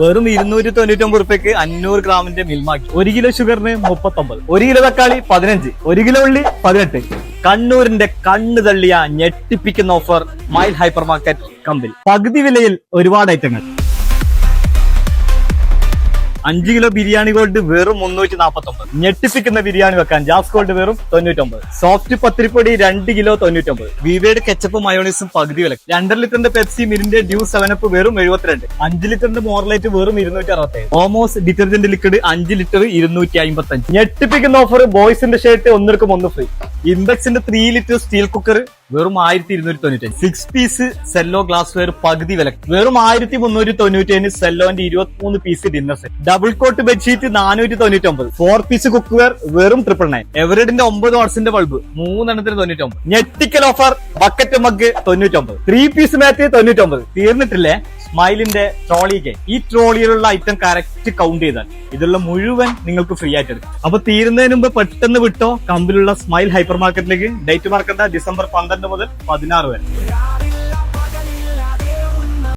വെറും ഇരുന്നൂറ്റി തൊണ്ണൂറ്റി ഒമ്പത് റുപ്യക്ക് അഞ്ഞൂറ് ഗ്രാമിന്റെ മിൽമാക്കി ഒരു കിലോ ഷുഗറിന് മുപ്പത്തൊമ്പത്. ഒരു കിലോ തക്കാളി പതിനഞ്ച്. ഒരു കിലോ ഉള്ളി പതിനെട്ട്. കണ്ണൂരിന്റെ കണ്ണു തള്ളിയ ഞെട്ടിപ്പിക്കുന്ന ഓഫർ മൈൽ ഹൈപ്പർ മാർക്കറ്റ് കമ്പിൽ. പകുതി വിലയിൽ ഒരുപാട് ഐറ്റങ്ങൾ. അഞ്ച് കിലോ ബിരിയാണി ഗോൾഡ് വെറും മുന്നൂറ്റി നാൽപ്പത്തി ഒമ്പത് ഞെട്ടിപ്പിക്കുന്ന ബിരിയാണി വെക്കാൻ ജാസ് ഗോൾഡ് വെറും തൊണ്ണൂറ്റൊമ്പത്. സോഫ്റ്റ് പത്തിരിപ്പൊടി രണ്ട് കിലോ തൊണ്ണൂറ്റൊമ്പത്. വിവയുടെ കെച്ചപ്പ് മയോണീസും പകുതി വില രണ്ടര ലിറ്ററിന്റെ പെപ്സി മിരിന്റെ ഡ്യൂ സെവനപ്പ് വെറും എഴുപത്തിരണ്ട്. അഞ്ച് ലിറ്ററിന്റെ മോർലൈറ്റ് വെറും ഇരുന്നൂറ്റി അറുപത്തി ഓമോസ് ഡിറ്റർജന്റ് ലിക്വിഡ് അഞ്ച് ലിറ്റർ ഇരുന്നൂറ്റി അമ്പത്തഞ്ച് ഞെട്ടിപ്പിക്കുന്ന ഓഫർ ബോയ്സിന്റെ ഷർട്ട് ഒന്നിർക്കും ഒന്ന് ഫ്രീ ഇൻഡക്സിന്റെ ത്രീ ലിറ്റർ സ്റ്റീൽ കുക്കർ വെറും ആയിരത്തി ഇരുന്നൂറ്റി തൊണ്ണൂറ്റി six piece Cello glass wear പകുതി വില. വെറും ആയിരത്തി മുന്നൂറ്റി തൊണ്ണൂറ്റി അഞ്ച് സെല്ലോന്റെ ഇരുപത്തി മൂന്ന് piece dinner set double cot bedsheet നാനൂറ്റി തൊണ്ണൂറ്റി ഒമ്പത് ഫോർ പീസ് കുക്ക് വെയർ വെറും ട്രിപ്പിൾ നയൻ എവറഡിന്റെ ഒമ്പത് വാട്സിന്റെ ബൾബ് മൂന്നെണ്ണത്തിന് തൊണ്ണൂറ്റി ഒമ്പത് ഞെട്ടിക്കൽ ഓഫർ ബക്കറ്റ് മഗ് തൊണ്ണൂറ്റി ഒമ്പത് ത്രീ പീസ് മാറ്റ് തൊണ്ണൂറ്റി ഒമ്പത് തീർന്നിട്ടില്ലേ? സ്മൈലിന്റെ ഗെയിം ഈ ട്രോളിയിലുള്ള ഐറ്റം കറക്റ്റ് കൗണ്ട് ചെയ്താൽ ഇതിലുള്ള മുഴുവൻ നിങ്ങൾക്ക് ഫ്രീ ആയിട്ട് എടുക്കും. അപ്പൊ തീരുന്നതിന് മുമ്പ് പെട്ടെന്ന് വിട്ടോ? കമ്പിലുള്ള സ്മൈൽ ഹൈപ്പർ മാർക്കറ്റിലേക്ക് ഡേറ്റ് മാർക്കറ്റ് ഡിസംബർ പന്ത്രണ്ട് മുതൽ പതിനാറ് വരെ.